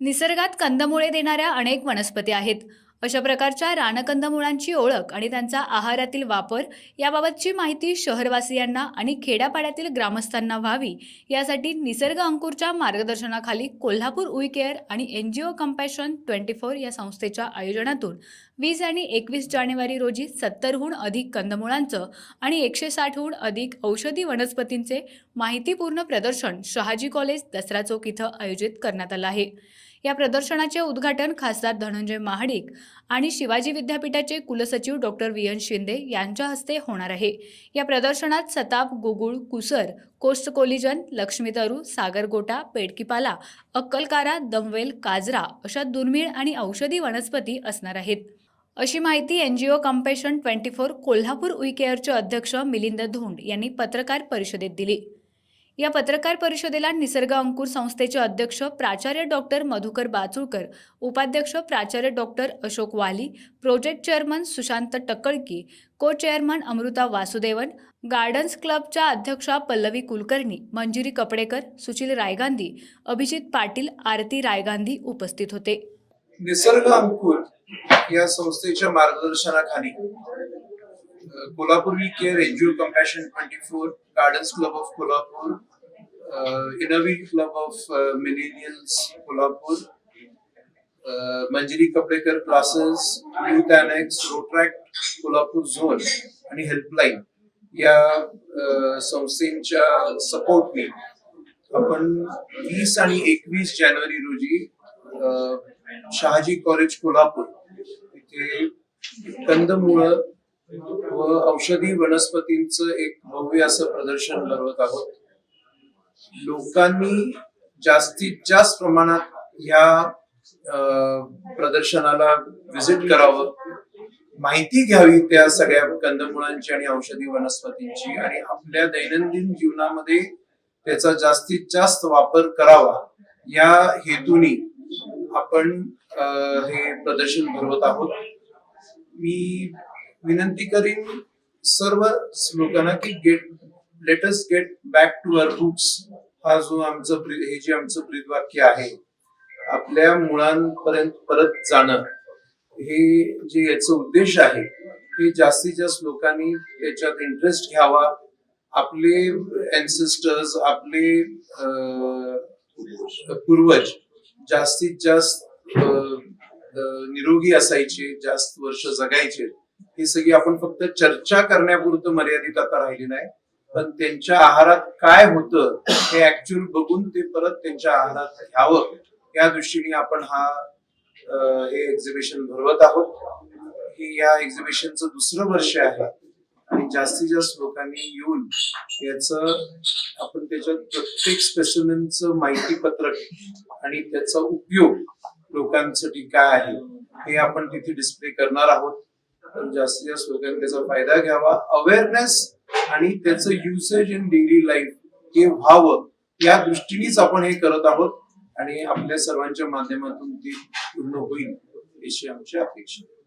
निसर्गात कंदमुळे देणाऱ्या अनेक वनस्पती आहेत. अशा प्रकारच्या रानकंदमुळांची ओळख आणि त्यांचा आहारातील वापर याबाबतची माहिती शहरवासियांना आणि खेड्यापाड्यातील ग्रामस्थांना व्हावी यासाठी निसर्ग अंकुरच्या मार्गदर्शनाखाली कोल्हापूर उई केअर आणि N G O compassion twenty four या संस्थेच्या आयोजनातून वीस आणि एकवीस जानेवारी रोजी सत्तरहून अधिक कंदमुळांचं आणि एकशे साठहून अधिक औषधी वनस्पतींचे माहितीपूर्ण प्रदर्शन शहाजी कॉलेज दसरा चौक इथं आयोजित करण्यात आलं आहे. या प्रदर्शनाचे उद्घाटन खासदार धनंजय महाडिक आणि शिवाजी विद्यापीठाचे कुलसचिव डॉक्टर व्ही एन शिंदे यांच्या हस्ते होणार आहे. या प्रदर्शनात सताप गुगुळ कुसर कोस्ट कोलिजन लक्ष्मीतरू सागरगोटा पेडकीपाला अक्कलकारा दमवेल काजरा अशा दुर्मिळ आणि औषधी वनस्पती असणार आहेत. अशी माहिती N G O compassion twenty four Kolhapur we केअरचे अध्यक्ष मिलिंद धोंड यांनी पत्रकार परिषदेत दिली. या पत्रकार परिषदेला निसर्ग अंकुर संस्थेचे अध्यक्ष प्राचार्य डॉक्टर मधुकर बाचुळकर उपाध्यक्ष प्राचार्य डॉक्टर अशोक वाली प्रोजेक्ट चेअरमन सुशांत टक्कळकी को चेअरमन अमृता वासुदेवन गार्डन्स क्लबच्या अध्यक्षा पल्लवी कुलकर्णी मंजिरी कपडेकर सुशील रायगांधी अभिजित पाटील आरती रायगांधी उपस्थित होते. निसर्ग अंकुर या संस्थेच्या मार्गदर्शनाखाली Kolhapur care NGO compassion twenty four gardens club of Kolhapur inner wheel club of millennials Kolhapur Manjiri Kapadekar classes youth annex Rotaract Kolhapur zone आणि हेल्पलाईन या uh, अ, संस्थेच्या सपोर्टने आपण वीस आणि एकवीस जानेवारी रोजी uh, शहाजी कॉलेज कोल्हापूर इथे कंदमुळं व औषधी वनस्पतींचं एक भव्य असं प्रदर्शन भरवत आहोत. लोकांनी जास्तीत जास्त प्रमाणात ह्या प्रदर्शनाला व्हिजिट करावं. माहिती घ्यावी त्या सगळ्या कंदमुळांची आणि औषधी वनस्पतींची आणि आपल्या दैनंदिन जीवनामध्ये त्याचा जास्तीत जास्त वापर करावा. या हेतूने आपण हे प्रदर्शन भरवत आहोत. मी विनंती करीन सर्व लोकांना की get let's get back to our roots हा जो आमचं हे जे आमचं ब्रीदवाक्य आहे आपल्या मुळांपर्यंत परत जाणं हे जे याचं उद्देश आहे हे जास्तीत जास्त लोकांनी याच्यात इंटरेस्ट घ्यावा. आपले अँसेस्टर्स आपले पूर्वज जास्तीत जास्त निरोगी असायचे जास्त वर्ष जगायचे. हे सगळी आपण फक्त चर्चा करण्यापुरतं मर्यादित आता राहिली नाही. पण त्यांच्या आहारात काय होतं हे ऍक्च्युअल बघून ते परत त्यांच्या आहारात घ्यावं. या दृष्टीने आपण हा हे एक्झिबिशन भरवत आहोत. हे या एक्झिबिशनचं दुसरं वर्ष आहे. आणि जास्तीत जास्त लोकांनी येऊन याच आपण त्याच्यात प्रत्येक स्पेसिमेनचं माहिती पत्रक आणि त्याचा उपयोग लोकांसाठी काय आहे हे आपण तिथे डिस्प्ले करणार आहोत. जास्तीत जास्त लोकांनी त्याचा फायदा घ्यावा. अवेअरनेस आणि त्याचं युसेज इन डेली लाईफ हे व्हावं या दृष्टीनेच आपण हे करत आहोत आणि आपल्या सर्वांच्या माध्यमातून ते पूर्ण होईल अशी आमची अपेक्षा